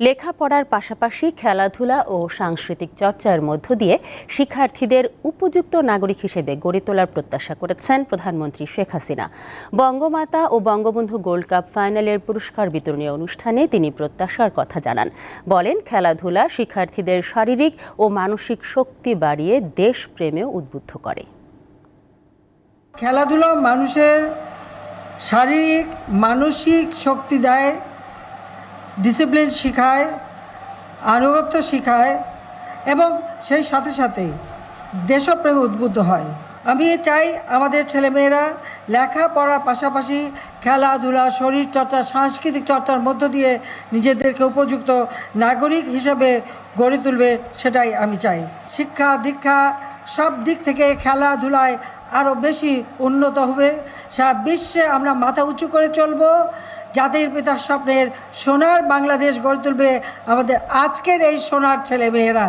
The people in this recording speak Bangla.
লেখাপড়ার পাশাপাশি খেলাধুলা ও সাংস্কৃতিক চর্চার মধ্য দিয়ে শিক্ষার্থীদের উপযুক্ত নাগরিক হিসেবে গড়ে তোলার প্রত্যাশা করেছেন প্রধানমন্ত্রী শেখ হাসিনা। বঙ্গমাতা ও বঙ্গবন্ধু গোল্ড কাপ ফাইনালের পুরস্কার বিতরণী অনুষ্ঠানে তিনি প্রত্যাশার কথা জানান। বলেন, খেলাধুলা শিক্ষার্থীদের শারীরিক ও মানসিক শক্তি বাড়িয়ে দেশপ্রেমেও উদ্বুদ্ধ করে। খেলাধুলা মানুষের শারীরিক, মানসিক শক্তি দেয় ডিসিপ্লিন শেখায়, আনুগত্য শেখায় এবং সেই সাথে সাথে দেশপ্রেমে উদ্বুদ্ধ হয়। আমি চাই আমাদের ছেলেমেয়েরা লেখাপড়ার পাশাপাশি খেলাধুলা, শরীর চর্চা, সাংস্কৃতিক চর্চার মধ্য দিয়ে নিজেদেরকে উপযুক্ত নাগরিক হিসেবে গড়ে তুলবে, সেটাই আমি চাই। শিক্ষা, দীক্ষা সব দিক থেকে খেলাধুলায় আরও বেশি উন্নত হবে। সারা বিশ্বে আমরা মাথা উঁচু করে চলব। জাতির পিতার স্বপ্নের সোনার বাংলাদেশ গড়ে তুলবে আমাদের আজকের এই সোনার ছেলেমেয়েরা।